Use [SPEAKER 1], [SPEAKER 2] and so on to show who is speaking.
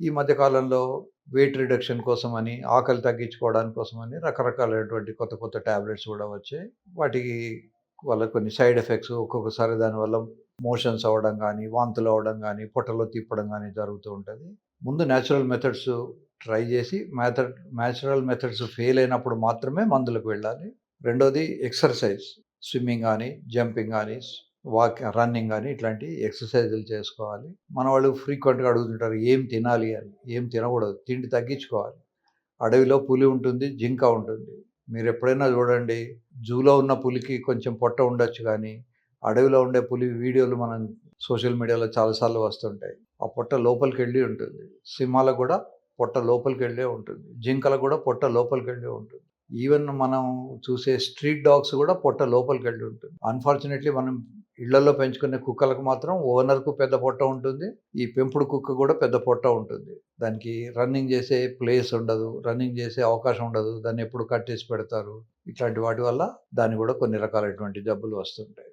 [SPEAKER 1] ఈ మధ్యకాలంలో weight reduction కోసం అని ఆకలి తగ్గించుకోవడానికి కోసం అని రకరకాలైనటువంటి కొత్త కొత్త టాబ్లెట్స్ కూడా వచ్చాయి. వాటికి వల్ల కొన్ని సైడ్ ఎఫెక్ట్స్ ఒక్కొక్కసారి దానివల్ల మోషన్స్ అవ్వడం కానీ వాంతులు అవ్వడం కానీ పొట్టలో తిప్పడం కానీ జరుగుతూ ఉంటుంది. ముందు న్యాచురల్ మెథడ్స్ ట్రై చేసి మెథడ్ న్యాచురల్ మెథడ్స్ ఫెయిల్ అయినప్పుడు మాత్రమే మందులకు వెళ్ళాలి. రెండోది ఎక్సర్సైజ్ స్విమ్మింగ్ కానీ జంపింగ్ కానీ వాక్ రన్నింగ్ కానీ ఇట్లాంటి ఎక్సర్సైజులు చేసుకోవాలి. మన వాళ్ళు ఫ్రీక్వెంట్గా అడుగుతుంటారు ఏం తినాలి? అని. ఏం తినకూడదు తిండి తగ్గించుకోవాలి. అడవిలో పులి ఉంటుంది జింక ఉంటుంది. మీరు ఎప్పుడైనా చూడండి జూలో ఉన్న పులికి కొంచెం పొట్ట ఉండొచ్చు కానీ అడవిలో ఉండే పులి వీడియోలు మనం సోషల్ మీడియాలో చాలాసార్లు వస్తుంటాయి. ఆ పొట్ట లోపలికి వెళ్ళి ఉంటుంది. సింహాలకు కూడా పొట్ట లోపలికి వెళ్ళే ఉంటుంది. జింకలకు కూడా పొట్ట లోపలికి వెళ్ళే ఉంటుంది. ఈవెన్ మనం చూసే స్ట్రీట్ డాగ్స్ కూడా పొట్ట లోపలికి వెళ్ళి ఉంటుంది. అన్ఫార్చునేట్లీ మనం ఇళ్ళలో పెంచుకునే కుక్కలకు మాత్రం ఓనర్కు పెద్ద పొట్ట ఉంటుంది. ఈ పెంపుడు కుక్క కూడా పెద్ద పొట్ట ఉంటుంది. దానికి రన్నింగ్ చేసే ప్లేస్ ఉండదు. రన్నింగ్ చేసే అవకాశం ఉండదు. దాన్ని ఎప్పుడు కట్టేసి పెడతారు. ఇట్లాంటి వాటి వల్ల దాని కూడా కొన్ని రకాలైనటువంటి జబ్బులు వస్తుంటాయి.